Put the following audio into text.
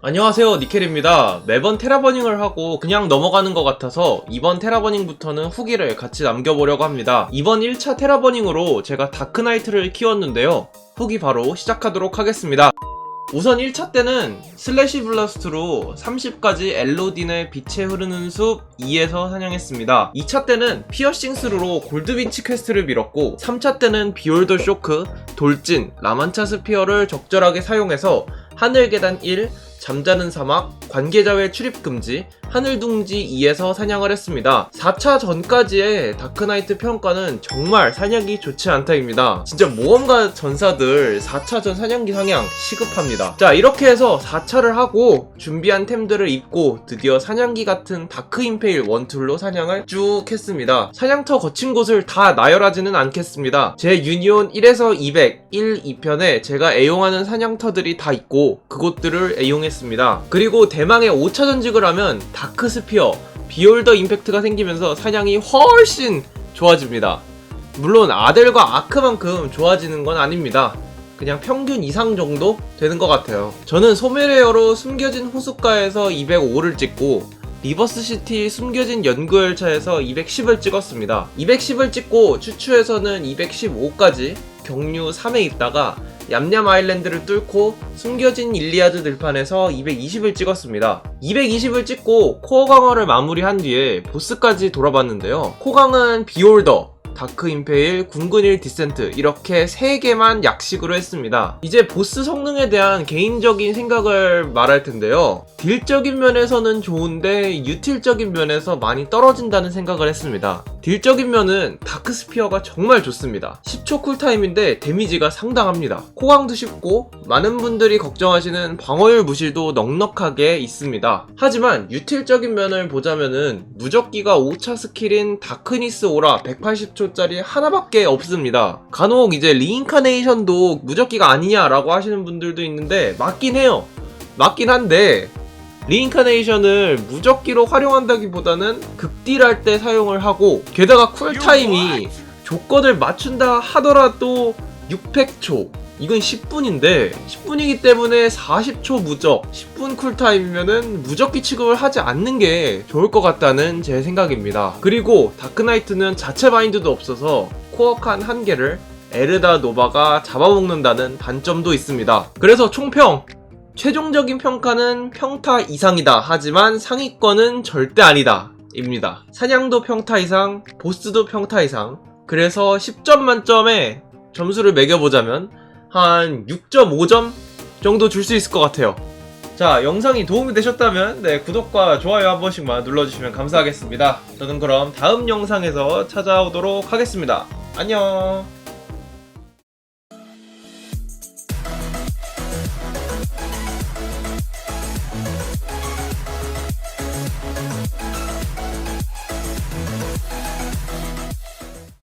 안녕하세요 니켈입니다. 매번 테라버닝을 하고 그냥 넘어가는 것 같아서 이번 테라버닝부터는 후기를 같이 남겨보려고 합니다. 이번 1차 테라버닝으로 제가 다크나이트를 키웠는데요. 후기 바로 시작하도록 하겠습니다. 우선 1차 때는 슬래시 블라스트로 30까지 엘로딘의 빛에 흐르는 숲 2에서 사냥했습니다. 2차 때는 피어싱 스루로 골드빈치 퀘스트를 밀었고 3차 때는 비올더 쇼크, 돌진, 라만차 스피어를 적절하게 사용해서 하늘 계단 1, 잠자는 사막, 관계자회 출입 금지, 하늘둥지 2에서 사냥을 했습니다. 4차 전까지의 다크나이트 평가는 정말 사냥이 좋지 않다입니다. 진짜 모험가 전사들 4차 전 사냥기 상향 시급합니다. 자, 이렇게 해서 4차를 하고 준비한 템들을 입고 드디어 사냥기 같은 다크 임페일 원툴로 사냥을 쭉 했습니다. 사냥터 거친 곳을 다 나열하지는 않겠습니다. 제 유니온 1에서 200, 1, 2편에 제가 애용하는 사냥터들이 다 있고 그곳들을 애용 했습니다. 그리고 대망의 5차 전직을 하면 다크 스피어, 비올더 임팩트가 생기면서 사냥이 훨씬 좋아집니다. 물론 아델과 아크만큼 좋아지는 건 아닙니다. 그냥 평균 이상 정도 되는 것 같아요. 저는 소메레어로 숨겨진 호숫가에서 205를 찍고 리버스 시티 숨겨진 연구 열차에서 210을 찍었습니다. 210을 찍고 추추에서는 215까지 경류 3에 있다가 얌얌 아일랜드를 뚫고 숨겨진 일리아드 들판에서 220을 찍었습니다. 220을 찍고 코어 강화를 마무리한 뒤에 보스까지 돌아봤는데요. 코강은 비올더, 다크 임페일, 궁근일 디센트 이렇게 3개만 약식으로 했습니다. 이제 보스 성능에 대한 개인적인 생각을 말할 텐데요. 딜적인 면에서는 좋은데 유틸적인 면에서 많이 떨어진다는 생각을 했습니다. 딜적인 면은 다크 스피어가 정말 좋습니다. 10초 쿨타임인데 데미지가 상당합니다. 코강도 쉽고 많은 분들이 걱정하시는 방어율 무실도 넉넉하게 있습니다. 하지만 유틸적인 면을 보자면은 무적기가 5차 스킬인 다크니스 오라 180초짜리 하나밖에 없습니다. 간혹 이제 리인카네이션도 무적기가 아니냐라고 하시는 분들도 있는데 맞긴 해요. 맞긴 한데 리인카네이션을 무적기로 활용한다기보다는 극딜할 때 사용을 하고 게다가 쿨타임이 조건을 맞춘다 하더라도 600초. 이건 10분인데 10분이기 때문에 40초 무적. 10분 쿨타임이면은 무적기 취급을 하지 않는 게 좋을 것 같다는 제 생각입니다. 그리고 다크나이트는 자체 바인드도 없어서 코어 칸 한 개를 에르다 노바가 잡아먹는다는 단점도 있습니다. 그래서 총평 최종적인 평가는 평타 이상이다. 하지만 상위권은 절대 아니다. 입니다. 사냥도 평타 이상, 보스도 평타 이상. 그래서 10점 만점에 점수를 매겨보자면 한 6.5점 정도 줄 수 있을 것 같아요. 자, 영상이 도움이 되셨다면 네, 구독과 좋아요 한 번씩만 눌러주시면 감사하겠습니다. 저는 그럼 다음 영상에서 찾아오도록 하겠습니다. 안녕!